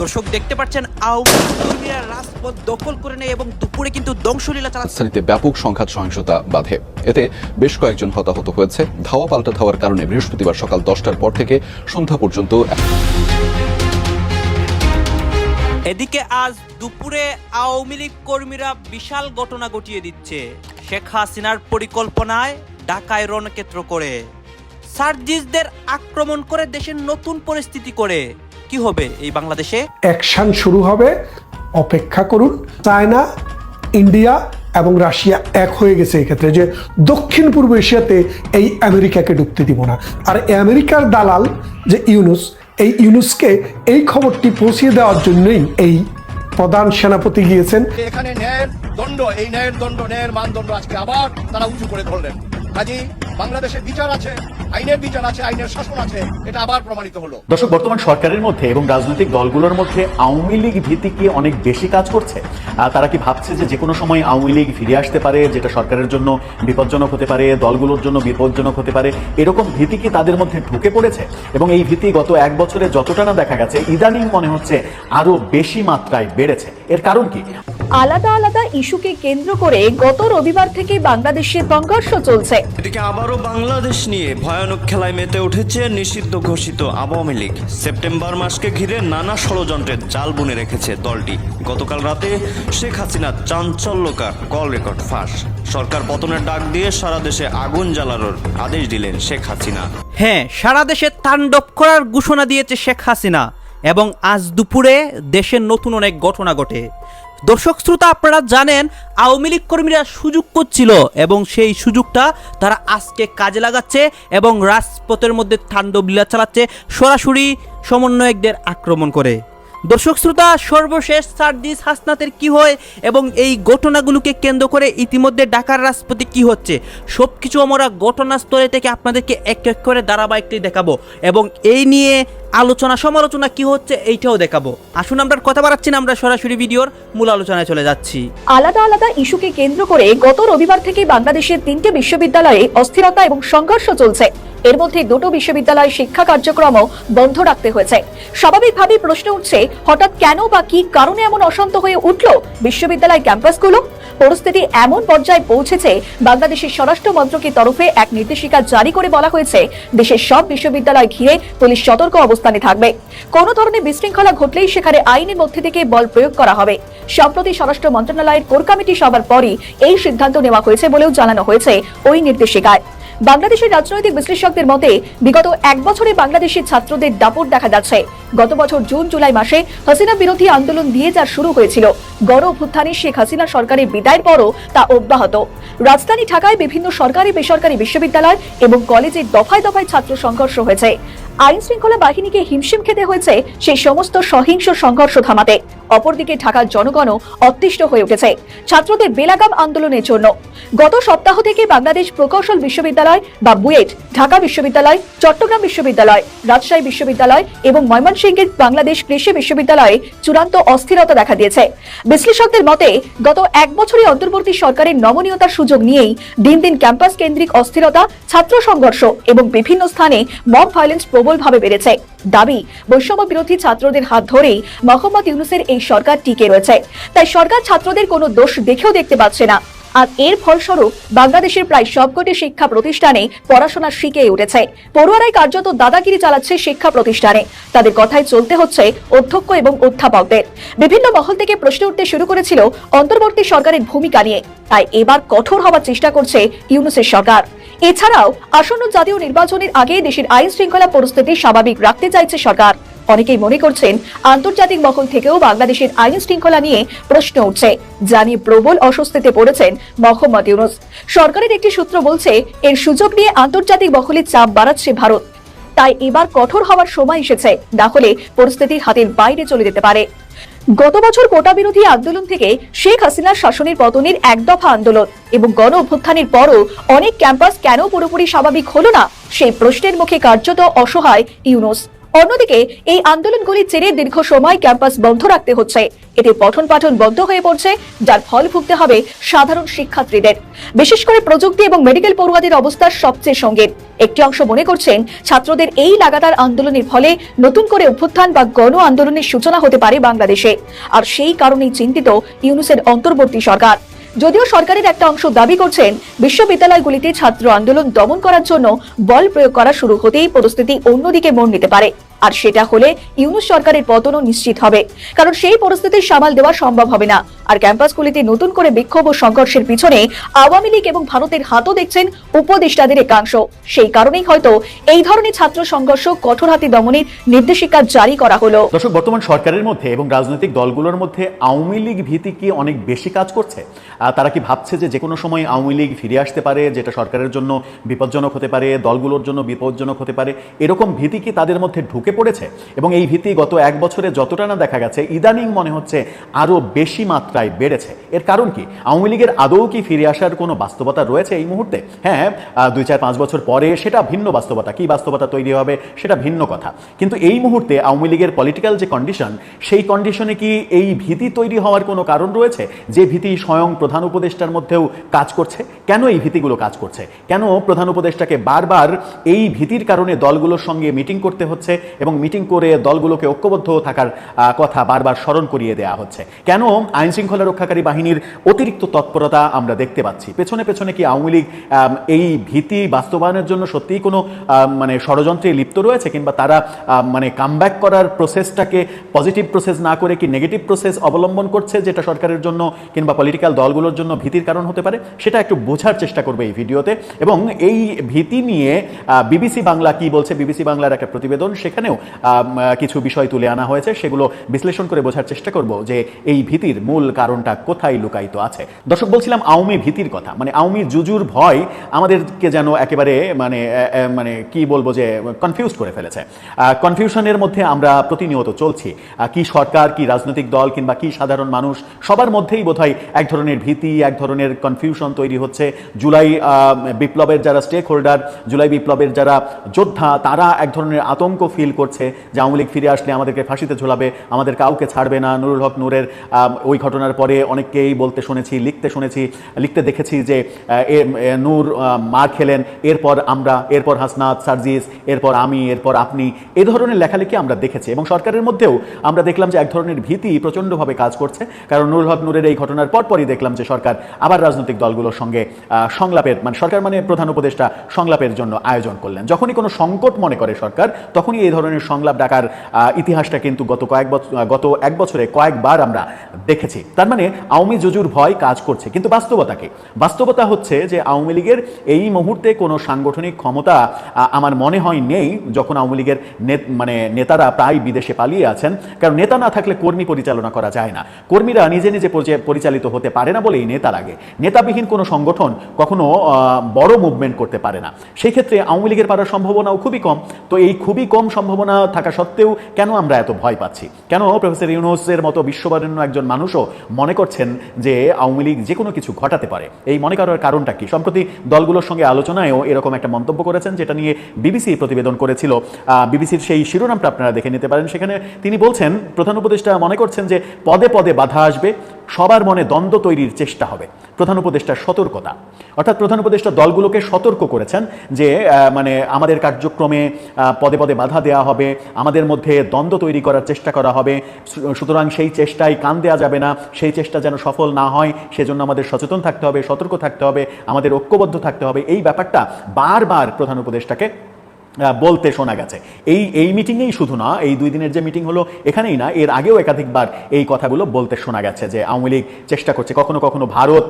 দর্শক দেখতে পাচ্ছেন আওয়ামী কর্মীরা রাজপথ দখল করে নেয় এবং দুপুরে কিন্তু ধ্বংসলীলা চালাচ্ছে। ব্যাপক সংঘাত সহিংসতা বাধে। এতে বেশ কয়েকজন হতাহত হয়েছে। ধাওয়া পাল্টা ধাওয়ার কারণে বৃহস্পতিবার সকাল দশটার পর থেকে সন্ধ্যা পর্যন্ত এদিকে আজ দুপুরে আওয়ামী লীগ কর্মীরা বিশাল ঘটনা ঘটিয়ে দিচ্ছে। শেখ হাসিনার পরিকল্পনায় ঢাকায় রণক্ষেত্র করে। সার্জিসদের আক্রমণ করে দেশের নতুন পরিস্থিতি করে। কি হবে এই বাংলাদেশে? অ্যাকশন শুরু হবে। অপেক্ষা করুন। চায়না ইন্ডিয়া এবং রাশিয়া এক হয়ে গেছে এক্ষেত্রে যে দক্ষিণ পূর্ব এশিয়াতে এই আমেরিকাকে ঢুকতে দিব না। আর এই আমেরিকার দালাল যে ইউনুস এই ইউনুসকে এই খবরটি পৌঁছিয়ে দেওয়ার জন্যই এই প্রধান সেনাপতি গিয়েছেন। এখানে ন্যায়ের দণ্ড এই ন্যায়ের দণ্ড ন্যায়ের মানদণ্ড আজকে আবার তারা উঁচু করে ধরলেন। বাংলাদেশের বিচার আছে, আইনের বিচার আছে, আইনের শাসন আছে, এটা আবার প্রমাণিত হলো। দর্শক, বর্তমান সরকারের মধ্যে এবং রাজনৈতিক দলগুলোর মধ্যে আওয়ামী লীগ অনেক বেশি কাজ করছে? তারা কি ভাবছে যে যে কোনো সময় আওয়ামী লীগ ফিরে আসতে পারে, যেটা সরকারের জন্য বিপজ্জনক হতে পারে, দলগুলোর জন্য বিপজ্জনক হতে পারে, এরকম ভীতি কি তাদের মধ্যে ঢুকে পড়েছে? এবং এই ভীতি গত এক বছরে যতটা না দেখা গেছে, ইদানিং মনে হচ্ছে আরও বেশি মাত্রায় বেড়েছে। এর কারণ কি? আলাদা আলাদা ইস্যুকে কেন্দ্র করে গত রবিবার থেকে বাংলাদেশে সংঘর্ষ চলছে। এদিকে আবারও বাংলাদেশ নিয়ে ভয়ানক খেলায় মেতে উঠেছে নিষিদ্ধ ঘোষিত আওয়ামী লীগ। সেপ্টেম্বর মাসকে ঘিরে নানা ষড়যন্ত্রের জাল বুনে রেখেছে দলটি। গতকাল রাতে শেখ হাসিনার চাঞ্চল্যকার কল রেকর্ড ফাঁস। সরকার পতনের ডাক দিয়ে সারা দেশে আগুন জ্বালানোর আদেশ দিলেন শেখ হাসিনা। হ্যাঁ সারা দেশে তাণ্ডব করার ঘোষণা দিয়েছে শেখ হাসিনা এবং আজ দুপুরে দেশের নতুন অনেক ঘটনা ঘটে। দর্শক শ্রোতা, আপনারা জানেন আওয়ামী লীগ কর্মীরা সুযোগ করছিল এবং সেই সুযোগটা তারা আজকে কাজে লাগাচ্ছে এবং রাজপথের মধ্যে তাণ্ডব লীলা চালাচ্ছে, সরাসরি সমন্বয়কদের আক্রমণ করে। দর্শক শ্রোতা, সর্বশেষ সার্জিস হাসনাতের কি হয় এবং এই ঘটনাগুলোকে কেন্দ্র করে ইতিমধ্যে ঢাকার রাজপথে কি হচ্ছে সব কিছু আমরা ঘটনাস্থলে থেকে আপনাদেরকে এক এক করে ধারাবাহিকটি দেখাবো এবং এই নিয়ে আলোচনা, সমালোচনা কি হচ্ছে এইটাও দেখাবো। আসুন আমরা কথা বাড়াচ্ছি না, আমরা সরাসরি ভিডিওর মূল আলোচনায় চলে যাচ্ছি। আলাদা আলাদা ইস্যুকে কেন্দ্র করে গত রবিবার থেকে বাংলাদেশের তিনটি বিশ্ববিদ্যালয়ে অস্থিরতা এবং সংঘর্ষ চলছে। এর মধ্যে দুটো বিশ্ববিদ্যালয় শিক্ষা কার্যক্রমও বন্ধ রাখতে হয়েছে। স্বাভাবিকভাবেই প্রশ্ন উঠছে, হঠাৎ কেন বা কি কারণে এমন অশান্ত হয়ে উঠল বিশ্ববিদ্যালয় ক্যাম্পাসগুলো? পরিস্থিতি এমন পর্যায়ে পৌঁছেছে, বাংলাদেশের স্বরাষ্ট্র মন্ত্রকের তরফে এক নির্দেশিকা জারি করে বলা হয়েছে, দেশের সব বিশ্ববিদ্যালয় ঘিরে পুলিশ সতর্ক অবস্থানে থাকবে। কোন ধরনের বিশৃঙ্খলা ঘটলেই সেখানে আইনের মধ্যে থেকে বল প্রয়োগ করা হবে। সম্প্রতি স্বরাষ্ট্র মন্ত্রণালয়ের কোর কমিটি সবার পরই এই সিদ্ধান্ত নেওয়া হয়েছে বলেও জানানো হয়েছে ওই নির্দেশিকায়। বাংলাদেশের রাজনৈতিক বিশ্লেষকদের মতে, বিগত এক বছরে বাংলাদেশের ছাত্রদের দাপট দেখা যাচ্ছে। গত বছর জুন, জুলাই মাসে হাসিনা বিরোধী আন্দোলন দিয়ে যা শুরু হয়েছিল, গণ অভ্যুত্থানে শেখ হাসিনা সরকারের বিদায়ের পরও তা অব্যাহত। রাজধানী ঢাকায় বিভিন্ন সরকারি, বেসরকারি বিশ্ববিদ্যালয় এবং কলেজে দফায় দফায় ছাত্র সংঘর্ষ হয়েছে। আইন শৃঙ্খলা বাহিনীকে হিমশিম খেতে হয়েছে সেই সমস্ত সহিংস সংঘর্ষ থামাতে। অপরদিকে ঢাকার জনগণও অতিষ্ঠ হয়ে উঠেছে। ছাত্রদের বেলাগাম আন্দোলনের জন্য। গত সপ্তাহ থেকে বাংলাদেশ প্রকৌশল বিশ্ববিদ্যালয় বা বুয়েট, ঢাকা বিশ্ববিদ্যালয়, চট্টগ্রাম বিশ্ববিদ্যালয়, রাজশাহী বিশ্ববিদ্যালয় এবং ময়মনসিংহের বাংলাদেশ কৃষি বিশ্ববিদ্যালয়ে চূড়ান্ত অস্থিরতা দেখা দিয়েছে। বিশ্লেষকদের মতে, গত এক বছরে অন্তর্বর্তী সরকারের নমনীয়তার সুযোগ নিয়েই দিন দিন ক্যাম্পাস কেন্দ্রিক অস্থিরতা, ছাত্র সংঘর্ষ এবং বিভিন্ন স্থানে মব ভায়োলেন্স প্রবলভাবে বেড়েছে। দাবি বৈষম্য বিরোধী ছাত্রদের হাত ধরেই মোহাম্মদ ইউনুসের এই সরকার টিকে রয়েছে। তাই সরকার ছাত্রদের কোনো দোষ দেখেও দেখতে পাচ্ছে না। আর এর ফলস্বরূপ বাংলাদেশের প্রায় সবকটি শিক্ষা প্রতিষ্ঠানে পড়াশোনা শিখে উঠেছে। পড়ুয়ারাই কার্যত দাদাগিরি চালাচ্ছে শিক্ষা প্রতিষ্ঠানে। তাদের কথায় চলতে হচ্ছে অধ্যক্ষ এবং অধ্যাপকদের। বিভিন্ন মহল থেকে প্রশ্ন উঠতে শুরু করেছিল অন্তর্বর্তী সরকারের ভূমিকা নিয়ে। তাই এবার কঠোর হওয়ার চেষ্টা করছে ইউনুসের সরকার। এছাড়াও আসন্ন জাতীয় নির্বাচনের আগে দেশের আইন শৃঙ্খলা পরিস্থিতি স্বাভাবিক রাখতে চাইছে সরকার। অনেকেই মনে করছেন, আন্তর্জাতিক মহল থেকেও বাংলাদেশের আইন শৃঙ্খলা নিয়ে প্রশ্ন উঠছে। যা নিয়ে প্রবল অস্বস্তিতে পড়েছেন মোহাম্মদ ইউনুস। সরকারের একটি সূত্র বলছে, এর সুযোগ নিয়ে আন্তর্জাতিক মহলে চাপ বাড়াচ্ছে ভারত। তাই এবার কঠোর হওয়ার সময় এসেছে। না হলে পরিস্থিতি হাতের বাইরে চলে যেতে পারে। গত বছর কোটা বিরোধী আন্দোলন থেকে শেখ হাসিনার শাসনের পতনের এক দফা আন্দোলন এবং গণ অভ্যুত্থানের পরও অনেক ক্যাম্পাস কেন পুরোপুরি স্বাভাবিক হলো না, সেই প্রশ্নের মুখে কার্যত অসহায় ইউনুস। অন্যদিকে, এই আন্দোলনগুলি চেরে দীর্ঘ সময় ক্যাম্পাস বন্ধ রাখতে হচ্ছে। এতে পঠন পাঠন বন্ধ হয়ে পড়ছে, যার ফল ভুগতে হবে সাধারণ শিক্ষার্থীদের। বিশেষ করে প্রযুক্তি এবং মেডিকেল পড়ুয়াদের অবস্থা সবচেয়ে সঙ্গীন। একটি অংশ মনে করছেন, ছাত্রদের এই লাগাতার আন্দোলনের ফলে নতুন করে অভ্যুত্থান বা গণ আন্দোলনের সূচনা হতে পারে বাংলাদেশে। আর সেই কারণেই চিন্তিত ইউনুসের অন্তর্বর্তী সরকার। যদিও সরকারের একটা অংশ দাবি করছেন, বিশ্ববিদ্যালয়গুলিতে ছাত্র আন্দোলন দমন করার জন্য বল প্রয়োগ করা শুরু হতেই পরিস্থিতি অন্যদিকে মোড় নিতে পারে। আর সেটা হলে ইউনুস সরকারের পতনও নিশ্চিত হবে। কারণ সেই পরিস্থিতি সামাল দেওয়া সম্ভব হবে না। আর ক্যাম্পাসগুলিতে নতুন করে বিক্ষোভ ও সংঘর্ষের পিছনে আওয়ামী লীগ এবং ভারতের হাতও দেখছেন উপদেষ্টাদের একাংশ। সেই কারণেই হয়তো এই ধরনের ছাত্র সংঘর্ষ কঠোর হাতে দমনের নির্দেশিকা জারি করা হলো। দর্শক, বর্তমান সরকারের মধ্যে এবং রাজনৈতিক দলগুলোর মধ্যে আওয়ামী লীগ ভীতি কি অনেক বেশি কাজ করছে? তারা কি ভাবছে যে যে কোনো সময় আওয়ামী লীগ ফিরে আসতে পারে, যেটা সরকারের জন্য বিপজ্জনক হতে পারে, দলগুলোর জন্য বিপজ্জনক হতে পারে, এরকম ভীতি কি তাদের মধ্যে ঢুকে পড়েছে। এবং এই ভীতি গত এক বছরে যতটা না দেখা গেছে, ইদানিং মনে হচ্ছে আরও বেশি মাত্রায় বেড়েছে। এর কারণ কি? আওয়ামী লীগের আদৌ কি ফিরে আসার কোনো বাস্তবতা রয়েছে এই মুহূর্তে? হ্যাঁ দুই চার পাঁচ বছর পরে সেটা ভিন্ন বাস্তবতা। কি বাস্তবতা তৈরি হবে সেটা ভিন্ন কথা। কিন্তু এই মুহূর্তে আওয়ামী লীগের পলিটিক্যাল যে কন্ডিশন সেই কন্ডিশনে কি এই ভীতি তৈরি হওয়ার কোনো কারণ রয়েছে? যে ভীতি স্বয়ং প্রধান উপদেষ্টার মধ্যেও কাজ করছে? কেন এই ভীতিগুলো কাজ করছে? কেন প্রধান উপদেষ্টাকে বারবার এই ভীতির কারণে দলগুলোর সঙ্গে মিটিং করতে হচ্ছে? এবং মিটিং করে দলগুলোকে ঐক্যবদ্ধ থাকার কথা বারবার স্মরণ করিয়ে দেওয়া হচ্ছে। কেন? আইন শৃঙ্খলা রক্ষাকারী বাহিনীর অতিরিক্ত তৎপরতা আমরা দেখতে পাচ্ছি। পেছনে পেছনে কি আওয়ামী লীগ এই ভীতি বাস্তবায়নের জন্য সত্যিই কোনো মানে ষড়যন্ত্রে লিপ্ত রয়েছে কিংবা তারা মানে কামব্যাক করার প্রসেসটাকে পজিটিভ প্রসেস না করে কি নেগেটিভ প্রসেস অবলম্বন করছে যেটা সরকারের জন্য কিংবা পলিটিক্যাল দলগুলোর জন্য ভীতির কারণ হতে পারে, সেটা একটু বোঝার চেষ্টা করবে এই ভিডিওতে। এবং এই ভীতি নিয়ে বিবিসি বাংলা কি বলছে? বিবিসি বাংলার একটা প্রতিবেদন, সেখানেও আম, কিছু বিষয় তুলে আনা হয়েছে সেগুলো বিশ্লেষণ করে বোঝার চেষ্টা করব যে এই ভীতির মূল কারণটা কোথায় লুকায়িত আছে। দর্শক বলছিলাম আওয়ামী ভীতির কথা মানে আওয়ামী জুজুর ভয় আমাদেরকে যেন একেবারে মানে মানে কি বলব যে কনফিউজ করে ফেলেছে। কনফিউশনের মধ্যে আমরা প্রতিনিয়ত চলছি। কি সরকার কি রাজনৈতিক দল কিংবা কি সাধারণ মানুষ সবার মধ্যেই বোধহয় এক ধরনের ভীতি এক ধরনের কনফিউশন তৈরি হচ্ছে। জুলাই বিপ্লবের যারা স্টেক হোল্ডার জুলাই বিপ্লবের যারা যোদ্ধা তারা এক ধরনের আতঙ্ক ফিল করছে, যে আওয়ামী ফিরে আসলে আমাদেরকে ফাঁসিতে ঝোলাবে, আমাদের কাউকে ছাড়বে না। নুরুল হক নূরের ওই ঘটনার পরে অনেককেই বলতে শুনেছি, লিখতে শুনেছি, লিখতে দেখেছি যে নূর মার খেলেন, এরপর আমরা, এরপর হাসনাত, সার্জিস, এরপর আমি, এরপর আপনি, এ ধরনের লেখালেখি আমরা দেখেছি। এবং সরকারের মধ্যেও আমরা দেখলাম যে এক ধরনের ভীতি প্রচণ্ডভাবে কাজ করছে, কারণ নুরুল হক নূরের এই ঘটনার পরপরই দেখলাম যে সরকার আবার রাজনৈতিক দলগুলোর সঙ্গে সংলাপের মানে সরকার মানে প্রধান উপদেষ্টা সংলাপের জন্য আয়োজন করলেন। যখনই কোনো সংকট মনে করে সরকার, তখনই এই ধরনের সংলাপ ডাকার ইতিহাসটা কিন্তু গত কয়েক বছর গত এক বছরে কয়েকবার আমরা দেখেছি। তার মানে আওয়ামী জুজুর ভয় কাজ করছে। কিন্তু বাস্তবতা কি? বাস্তবতা হচ্ছে যে আওয়ামী লীগের এই মুহূর্তে কোনো সাংগঠনিক ক্ষমতা আমার মনে হয় নেই যখন আওয়ামী লীগের মানে নেতারা প্রায় বিদেশে পালিয়ে আছেন। কারণ নেতা না থাকলে কর্মী পরিচালনা করা যায় না। কর্মীরা নিজে নিজে পরিচালিত হতে পারে না বলেই নেতা লাগে নেতাবিহীন কোনো সংগঠন কখনো বড় মুভমেন্ট করতে পারে না। সেই ক্ষেত্রে আওয়ামী লীগের পারার সম্ভাবনাও খুবই কম। তো এই খুবই কম সম্ভাবনা থাকা সত্ত্বেও কেন আমরা এত ভয় পাচ্ছি? কেন প্রফেসর ইউনুসের মতো বিশ্ববরেণ্য একজন মানুষও মনে করছেন যে আওয়ামী লীগ যে কোনো কিছু ঘটাতে পারে? এই মনে করার কারণটা কি? সম্প্রতি দলগুলোর সঙ্গে আলোচনায়ও এরকম একটা মন্তব্য করেছেন, যেটা নিয়ে বিবিসি প্রতিবেদন করেছিল। বিবিসির সেই শিরোনামটা আপনারা দেখে নিতে পারেন। সেখানে তিনি বলছেন, প্রধান উপদেষ্টা মনে করছেন যে পদে পদে বাধা আসবে। সবার মনে দ্বন্দ্ব তৈরির চেষ্টা হবে। প্রধান উপদেষ্টার সতর্কতা। অর্থাৎ প্রধান উপদেষ্টা দলগুলোকে সতর্ক করেছেন যে মানে আমাদের কার্যক্রমে পদে পদে বাধা দেওয়া হবে, আমাদের মধ্যে দ্বন্দ্ব তৈরি করার চেষ্টা করা হবে সুতরাং সেই চেষ্টায় কান দেওয়া যাবে না, সেই চেষ্টা যেন সফল না হয়, সেজন্য আমাদের সচেতন থাকতে হবে, সতর্ক থাকতে হবে, আমাদের ঐক্যবদ্ধ থাকতে হবে। এই ব্যাপারটা বারবার প্রধান উপদেষ্টাকে বলতে শোনা গেছে। এই এই মিটিংয়েই শুধু না, এই দুই দিনের যে মিটিং হলো এখানেই না, এর আগেও একাধিকবার এই কথাগুলো বলতে শোনা গেছে যে আওয়ামী লীগ চেষ্টা করছে, কখনো কখনো ভারত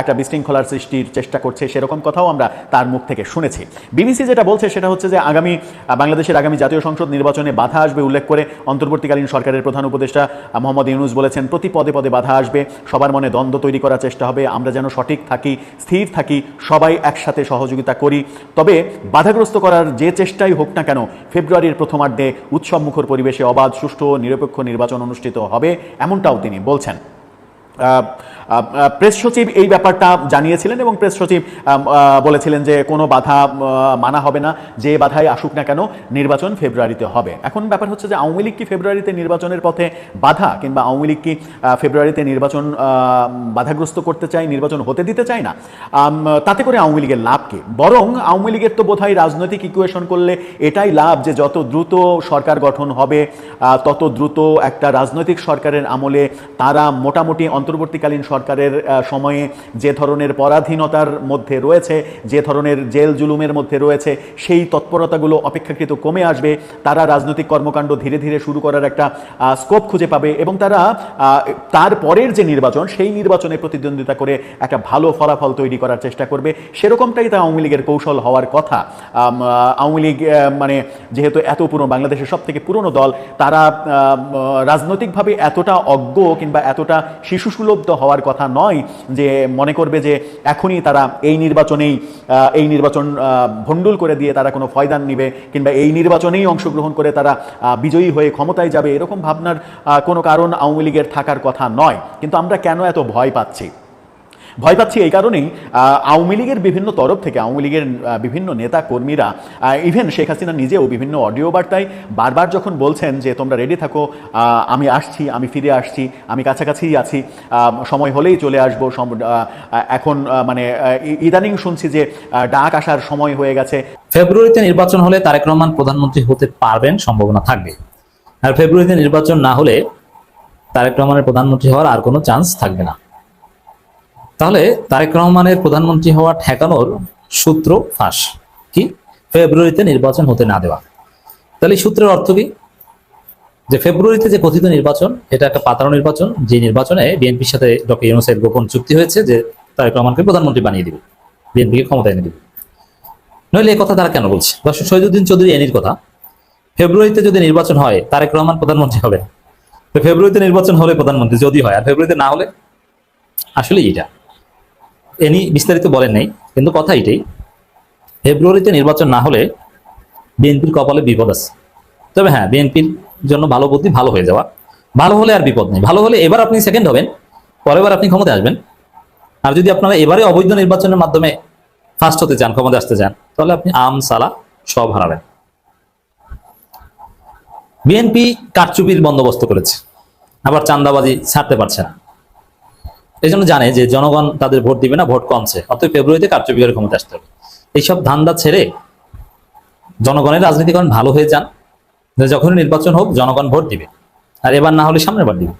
একটা বিশৃঙ্খলার সৃষ্টির চেষ্টা করছে, সেরকম কথাও আমরা তার মুখ থেকে শুনেছি। বিবিসি যেটা বলছে সেটা হচ্ছে যে আগামী বাংলাদেশের আগামী জাতীয় সংসদ নির্বাচনে বাধা আসবে উল্লেখ করে অন্তর্বর্তীকালীন সরকারের প্রধান উপদেষ্টা মোহাম্মদ ইউনুস বলেছেন, প্রতি পদে পদে বাধা আসবে, সবার মনে দ্বন্দ্ব তৈরি করার চেষ্টা হবে, আমরা যেন সঠিক থাকি, স্থির থাকি, সবাই একসাথে সহযোগিতা করি। তবে বাধাগ্রস্ত করার যে চেষ্টাই হোক না কেন, ফেব্রুয়ারির প্রথমার্ধে উৎসব মুখর পরিবেশে অবাধ, সুষ্ঠু নিরপেক্ষ নির্বাচন অনুষ্ঠিত হবে, এমনটাও তিনি বলছেন। প্রেস সচিব এই ব্যাপারটা জানিয়েছিলেন এবং প্রেস সচিব বলেছিলেন যে কোনো বাধা মানা হবে না, যে বাধাই আসুক না কেন নির্বাচন ফেব্রুয়ারিতে হবে। এখন ব্যাপার হচ্ছে যে আওয়ামী লীগ কি ফেব্রুয়ারিতে নির্বাচনের পথে বাধা কিংবা আওয়ামী লীগ কি ফেব্রুয়ারিতে নির্বাচন বাধাগ্রস্ত করতে চায়, নির্বাচন হতে দিতে চায় না? তাতে করে আওয়ামী লীগের লাভ কি? বরং আওয়ামী লীগের তো বোধহয় রাজনৈতিক ইকুয়েশন করলে এটাই লাভ যে যত দ্রুত সরকার গঠন হবে তত দ্রুত একটা রাজনৈতিক সরকারের আমলে তারা মোটামুটি অন্তর্বর্তীকালীন সরকারের সময়ে যে ধরনের পরাধীনতার মধ্যে রয়েছে যে ধরনের জেল জুলুমের মধ্যে রয়েছে সেই তৎপরতাগুলো অপেক্ষাকৃত কমে আসবে। তারা রাজনৈতিক কর্মকাণ্ড ধীরে ধীরে শুরু করার একটা স্কোপ খুঁজে পাবে এবং তারা আহ, তার পরের যে নির্বাচন সেই নির্বাচনে প্রতিদ্বন্দ্বিতা করে একটা ভালো ফলাফল তৈরি করার চেষ্টা করবে। সেরকমটাই তা আওয়ামী লীগের কৌশল হওয়ার কথা। আওয়ামী লীগ মানে যেহেতু এত পুরনো বাংলাদেশের সব থেকে পুরনো দল তারা রাজনৈতিকভাবে এতটা অজ্ঞ কিংবা এতটা শিশুসুলভ তো হওয়ার কথা নয় যে মনে করবে যে এখনই তারা এই নির্বাচনেই এই নির্বাচন ভণ্ডুল করে দিয়ে তারা কোনো ফয়দান নিবে কিংবা এই নির্বাচনেই অংশগ্রহণ করে তারা বিজয়ী হয়ে ক্ষমতায় যাবে, এরকম ভাবনার কোনো কারণ আওয়ামী লীগের থাকার কথা নয়। কিন্তু আমরা কেন এত ভয় পাচ্ছি? ভয় পাচ্ছি এই কারণেই আওয়ামী লীগের বিভিন্ন তরফ থেকে, আওয়ামী লীগের বিভিন্ন নেতা কর্মীরা ইভেন শেখ হাসিনা নিজেও বিভিন্ন অডিও বার্তায় বারবার যখন বলছেন যে, তোমরা রেডি থাকো আমি আসছি, আমি ফিরে আসছি, আমি কাছাকাছিই আছি সময় হলেই চলে আসব এখন মানে ইদানিং শুনছি যে ডাক আসার সময় হয়ে গেছে। ফেব্রুয়ারিতে নির্বাচন হলে তারেক রহমান প্রধানমন্ত্রী হতে পারবেন, সম্ভাবনা থাকবে। আর ফেব্রুয়ারিতে নির্বাচন না হলে তারেক রহমানের প্রধানমন্ত্রী হওয়ার আর কোনো চান্স থাকবে না। তাহলে তারেক রহমানের প্রধানমন্ত্রী হওয়া ঠেকানোর সূত্র ফাঁস। কি? ফেব্রুয়ারিতে নির্বাচন হতে না দেওয়া। তাহলে সূত্রের অর্থ কি? যে ফেব্রুয়ারিতে যে কথিত নির্বাচন, এটা একটা পাতানো নির্বাচন, যে নির্বাচনে বিএনপির সাথে ডক্টর ইউনুসের গোপন চুক্তি হয়েছে যে তারেক রহমানকে প্রধানমন্ত্রী বানিয়ে দিবে, বিএনপিকে ক্ষমতায় এনে দিবে। নইলে এই কথা তারা কেন বলছে? দর্শক, শহীদুদ্দিন চৌধুরী এনির কথা। ফেব্রুয়ারিতে যদি নির্বাচন হয়, তারেক রহমান প্রধানমন্ত্রী হবে। তো ফেব্রুয়ারিতে নির্বাচন হলে প্রধানমন্ত্রী যদি হয়, আর ফেব্রুয়ারিতে না হলে? আসলে এটা। এনি বিস্তারিত বলেন নাই, কিন্তু কথা এটাই, ফেব্রুয়ারিতে নির্বাচন না হলে বিএনপির কপালে বিপদ আছে। তবে হ্যাঁ বিএনপির জন্য ভালো বুদ্ধি, ভালো হয়ে যাওয়া। ভালো হলে আর বিপদ নেই। ভালো হলে এবার আপনি সেকেন্ড হবেন, পরের বার আপনি ক্ষমতায় আসবেন। আর যদি আপনারা এবারে অবৈধ নির্বাচনের মাধ্যমে ফার্স্ট হতে চান ক্ষমতা আসতে চান, তাহলে আপনি আম, সালা সব হারাবেন। বিএনপি কারচুপির বন্দোবস্ত করেছে। আবার চান্দাবাজি ছাড়তে পারছে না। এই জন্য জানে যে জনগণ তাদের ভোট দিবে না, ভোট কমছে। অতএব ফেব্রুয়ারিতে কারচুপি ক্ষমতা আসতে হবে। এইসব ধান্দা ছেড়ে জনগণের রাজনীতিকরণ ভালো হয়ে যান। যে যখনই নির্বাচন হোক, জনগণ ভোট দিবে। আর এবার না হলে সামনের বার দিবে।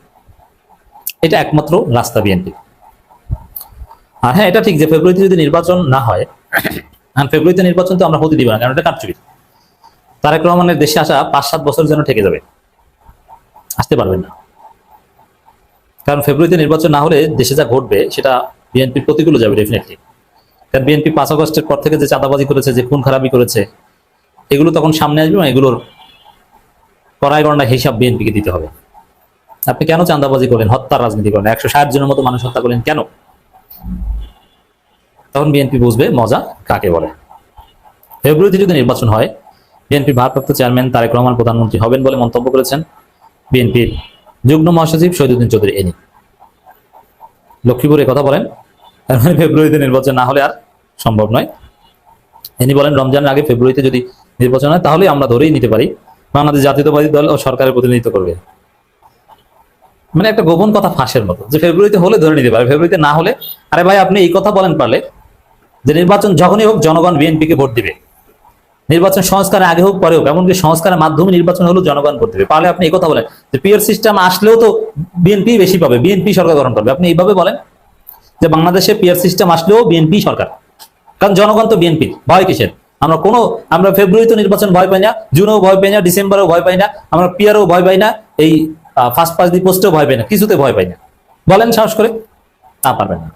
এটা একমাত্র রাস্তা বিএনপি। আর হ্যাঁ এটা ঠিক যে ফেব্রুয়ারিতে যদি নির্বাচন না হয়, আর ফেব্রুয়ারিতে নির্বাচন তো আমরা হতে দিব না, কারণ এটা কারচুপি তারেক রহমানের দেশে আসা পাঁচ সাত বছর যেন ঠেকে যাবে, আসতে পারবেন না। কারণ ফেব্রুয়ারিতে নির্বাচন না হলে দেশে যা ঘটবে, সেটা বিএনপির প্রতিকূলে যাবে ডেফিনেটলি কারণ বিএনপি পাঁচ আগস্টের পর থেকে যে চাঁদাবাজি করেছে, যে খুন খারাপি করেছে, এগুলো তখন সামনে আসবে এবং এগুলোর কড়াই হিসাব বিএনপিকে দিতে হবে। আপনি কেন চাঁদাবাজি করলেন? হত্যার রাজনীতি করলেন? একশো ষাট জনের মতো মানুষ হত্যা করলেন কেন? তখন বিএনপি বুঝবে মজা কাকে বলে। ফেব্রুয়ারিতে যদি নির্বাচন হয়, বিএনপির ভারপ্রাপ্ত চেয়ারম্যান তারেক রহমান প্রধানমন্ত্রী হবেন বলে মন্তব্য করেছেন। বিএনপির যুগ্ম মহাসচিব শহীদুদ্দিন চৌধুরী এনি লক্ষ্মীপুরে কথা বলেন। ফেব্রুয়ারিতে নির্বাচন না হলে আর সম্ভব নয়। ইনি বলেন, রমজানের আগে ফেব্রুয়ারিতে যদি নির্বাচন হয়, তাহলে আমরা ধরেই নিতে পারি। বাংলাদেশ জাতীয়তাবাদী দল ও সরকারের প্রতিনিধিত্ব করবে। মানে একটা গোপন কথা ফাঁসের মতো, যে ফেব্রুয়ারিতে হলে ধরে নিতে পারে, ফেব্রুয়ারিতে না হলে। আরে ভাই, আপনি এই কথা বলেন পারলে যে নির্বাচন যখনই হোক, জনগণ বিএনপিকে ভোট দিবে। নির্বাচন সংস্কার আগে হোক, পরে হোক, এমনকি সংস্কারের মাধ্যমে নির্বাচন হলেও জনগণ করতে দেবে। পারলে আপনি এই কথা বলেন যে পিয়ার সিস্টেম আসলেও তো বিএনপি বেশি পাবে বিএনপি সরকার গঠন করবে। আপনি এইভাবে বলেন যে বাংলাদেশে পিয়ার সিস্টেম আসলেও বিএনপি সরকার। কারণ জনগণ তো বিএনপি ভয় কিসের? আমরা কোনো আমরা ফেব্রুয়ারিতে নির্বাচন ভয় পাই না জুনেও ভয় পাই না ডিসেম্বরেও ভয় পাই না, আমরা পিয়ারও ভয় পাই না, এই ফার্স্ট পাঁচ দি পোস্টেও ভয় পাই না, কিছুতে ভয় পাই না। বলেন সাহস করে? তা পারবেন না।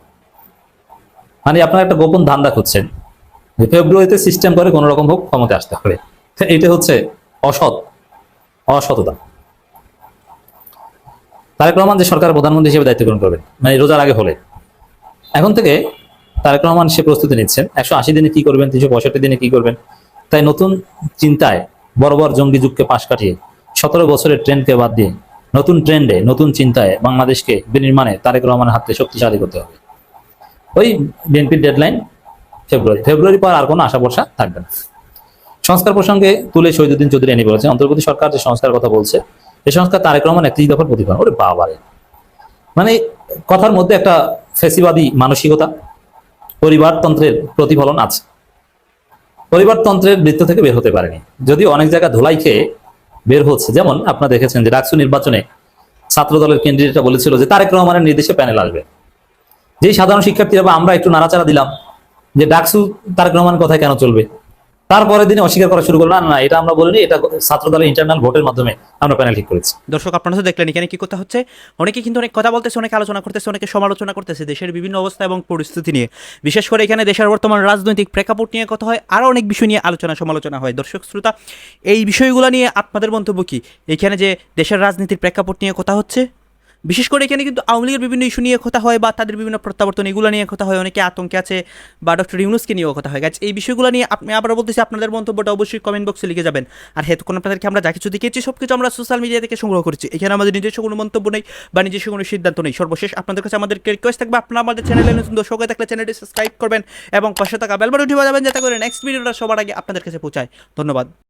মানে আপনারা একটা গোপন ধান্দা খুঁজছেন। ফেব্রুয়ারিতে সিস্টেম করে কোনো রকম হোক ক্ষমতা আসতে হবে। এটা হচ্ছে অসৎ, অসততা। তারেক রহমান যে সরকার প্রধানমন্ত্রী হিসেবে দায়িত্ব গ্রহণ করবেন মানে রোজার আগে হলে। এখন থেকে তারেক রহমান সে প্রস্তুতি নিচ্ছেন। একশো আশি দিনে কি করবেন, তিনশো পঁয়ষট্টি দিনে কি করবেন? তাই নতুন চিন্তায় বড় বড় জঙ্গি যুগকে পাশ কাটিয়ে সতেরো বছরের ট্রেন্ডকে বাদ দিয়ে নতুন ট্রেন্ডে নতুন চিন্তায় বাংলাদেশকে বিনির্মাণে তারেক রহমানের হাতে শক্তিশালী করতে হবে। ওই বিএনপির ডেডলাইন ফেব্রুয়ারি। ফেব্রুয়ারি পর আর কোনো আশা ভরসা থাকবে না। সংস্কার প্রসঙ্গে তুলে শহীদুদ্দিন চৌধুরী এনে বলেছেন, অন্তর্বর্তী সরকার যে সংস্কার কথা বলছে এই সংস্কার তারেক রহমান একত্রিশ দফার প্রতিফলন ওরে বাবারে মানে কথার মধ্যে একটা ফেসিবাদী মানসিকতা, পরিবারতন্ত্রের প্রতিফলন আছে। পরিবারতন্ত্রের বৃত্ত থেকে বের হতে পারেনি। যদিও অনেক জায়গা ধোলাই খেয়ে বের হচ্ছে। যেমন আপনারা দেখেছেন যে ডাকসু নির্বাচনে ছাত্র দলের ক্যান্ডিডেটরা বলেছিল যে তারেক রহমানের নির্দেশে প্যানেল আসবে। যেই সাধারণ শিক্ষার্থীরা বা আমরা একটু নাড়াচাড়া দিলাম যে ডাকসু তারেক রহমান কথায় কেন চলবে? তারপরের দিনে অস্বীকার করা শুরু করল, না এটা আমরা বলিনি, এটা ছাত্র দলের ইন্টারনাল ভোটের মাধ্যমে আমরা প্যানেল ঠিক করেছি। দর্শক, আপনারা তো দেখলেন এখানে কি কথা হচ্ছে? অনেকে কিন্তু অনেক কথা বলতেছে, অনেক আলোচনা করতেছে, অনেকে সমালোচনা করতেছে, দেশের বিভিন্ন অবস্থা এবং পরিস্থিতি নিয়ে। বিশেষ করে এখানে দেশের বর্তমান রাজনৈতিক প্রেক্ষাপট নিয়ে কথা হয়, আরও অনেক বিষয় নিয়ে আলোচনা, সমালোচনা হয়। দর্শক, শ্রোতা, এই বিষয়গুলো নিয়ে আপনাদের মন্তব্য কি? এখানে যে দেশের রাজনীতির প্রেক্ষাপট নিয়ে কথা হচ্ছে বিশেষ করে এখানে কিন্তু আওয়ামী লীগের বিভিন্ন ইস্যু নিয়ে কথা হয় বা তাদের বিভিন্ন প্রত্যাবর্তন, এগুলো নিয়ে কথা হয়। অনেকে আতঙ্কে আছে বা ডক্টর ইউনুসকে নিয়েও কথা হয়। গাছ এই বিষয়গুলো নিয়ে আপনি আবার বলতেছি, আপনাদের মন্তব্যটা অবশ্যই কমেন্ট বক্সে লিখে যাবেন। আর হেতু কোনো আপনাদেরকে আমরা যা কিছু দেখেছি সব কিছু আমরা সোশ্যাল মিডিয়া থেকে সংগ্রহ করছি। এখানে আমাদের নিজস্ব কোনো মন্তব্য নেই বা নিজস্ব কোনো সিদ্ধান্ত নেই। সর্বশেষ আপনাদের কাছে আমাদের রিকোয়েস্ট থাকবে, আপনারা আমাদের চ্যানেলে নতুন দর্শক হয়ে থাকলে চ্যানেলটি সাবস্ক্রাইব করবেন এবং পাশে থাকা বেলবাটন উঠে যাবেন যাতে করে নেক্সট ভিডিওটা সবার আগে আপনাদের কাছে পৌঁছায়। ধন্যবাদ।